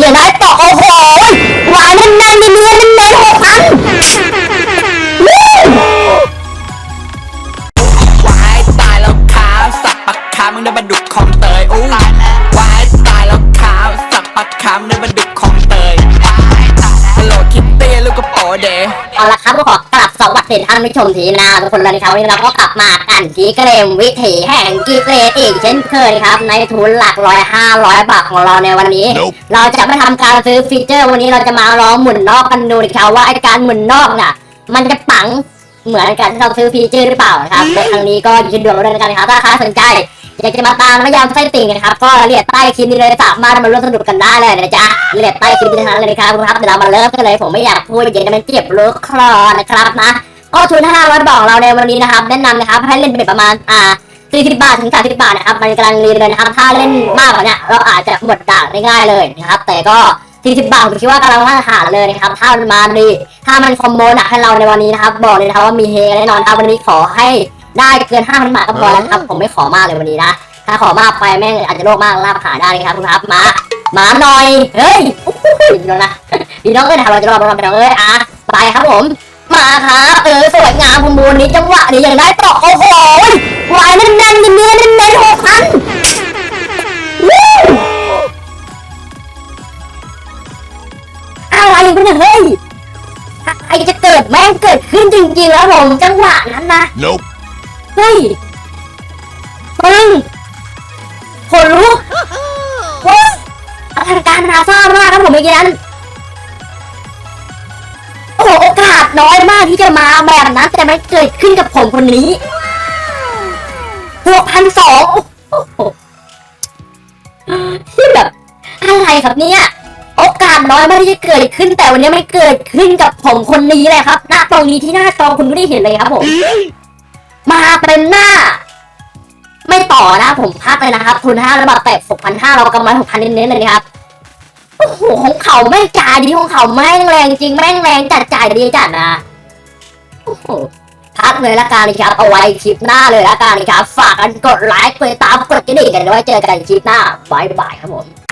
เลยังได้ต่อโอ้โหหวานแน่นๆเนื้อๆเน้นๆหกพันวายตายแล้วขาวสับปากขามึงได้บรรดุของเตยอู้วายตายแล้วขาวสับปากขามึงได้บรรดุ เดเอาละครับก็ขอกลับสวัสดีท่านผู้ชมทีนะทุกคนเลยนะครับวันนี้เราก็กลับมากันที่เกมวิถีแห่งกีเกรดอีกเช่นเคยครับ ในทุนหลักร้อยห้าร้อยบาทของเราในวันนี้ Nope เราจะไม่ทำการซื้อฟีเจอร์วันนี้เราจะมาลองหมุนนอกกันดูนะครับว่าไอการหมุนนอกน่ะ มันจะปังเหมือนกันที่เราซื้อฟีเจอร์หรือเปล่านะครับในครั้งนี้ก็อยู่ที่ดวงเราด้วยกันนะครับถ้าใครสนใจ อยากจะมาตามพยายามไส้ติ่งนะครับก็ละเอียดใต้คลิปนี้เลยสามารถมาร่วมสนุกกันได้เลยนะจ๊ะละเอียดใต้คลิปนี้ทั้งนั้นเลยนะครับครับเดี๋ยวเรามาเริ่มกันเลยผมไม่อยากพูดเยอะนะมันเจ็บรู้คลอนะครับนะก็ทุน500บอกเราในวันนี้นะครับ แนะนำนะครับให้เล่นเป็นประมาณอ่า40บาทถึง30บาทนะครับมันกำลังรีเลยนะครับถ้าเล่นมากกว่านี้เราอาจจะหมดด่านได้ง่ายเลยนะครับ แต่ก็40บาทผมคิดว่ากำลังมาตรฐานเลยนะครับถ้ามันมาดีถ้ามันคอมโบหนักให้เราในวันนี้นะครับ บอกเลยนะครับว่ามีเฮแน่นอนครับวันนี้ขอให้ ได้เกิน5,000บาทก็พอแล้วนะครับ ผมไม่ขอมากเลยวันนี้นะ ถ้าขอมากไปแม่งอาจจะโลกมากลาบขาได้เลยครับคุณครับมามาหน่อย เฮ้ยโอ้โหพี่น้องนะพี่น้องเอ้ยเราจะรอเราไปน้องเอ้ยอะไปครับผม มาครับเออสวยงามคุณบูนนี้จังหวะนี้ยังได้ต่อโอ้โหวายแน่นๆเนื้อๆเน้นๆหกพันอะไรกันเนี่ยเฮ้ยไอจะเกิดแม่งเกิดขึ้นจริงๆแล้วผมจังหวะนั้นนะ Nope. เฮ้ยมึงขนลุกเว้ยอลังการนาซ่ามากครับผมเมื่อกี้นั้นโอ้โหโอกาสน้อยมากที่จะมาแบบนั้นแต่มันเกิดขึ้นกับผมคนนี้หกพันสองที่แบบอะไรครับเนี่ยโอกาสน้อยมากที่จะเกิดขึ้นแต่วันนี้มันเกิดขึ้นกับผมคนนี้เลยครับ หน้าตรงนี้ที่หน้าจอคุณไม่ได้เห็นเลยครับผม มาเป็นหน้า ไม่ต่อนะผมพักเลยนะครับทุนห้าระบาทแตกหกพันห้าเรากำไรหกพันเน้นๆเลยนะครับโอ้โหของเขาแม่งจ่ายดีของเขาแม่งแรงจริงแม่งแรงจัดจ่ายดีจัดนะโอ้โหพักเลยละกันนะครับเอาไว้คลิปหน้าเลยละกันนะครับฝากกันกดไลค์กดติดตามกดกระดิ่งกันไว้เจอกันคลิปหน้าบายบายครับผม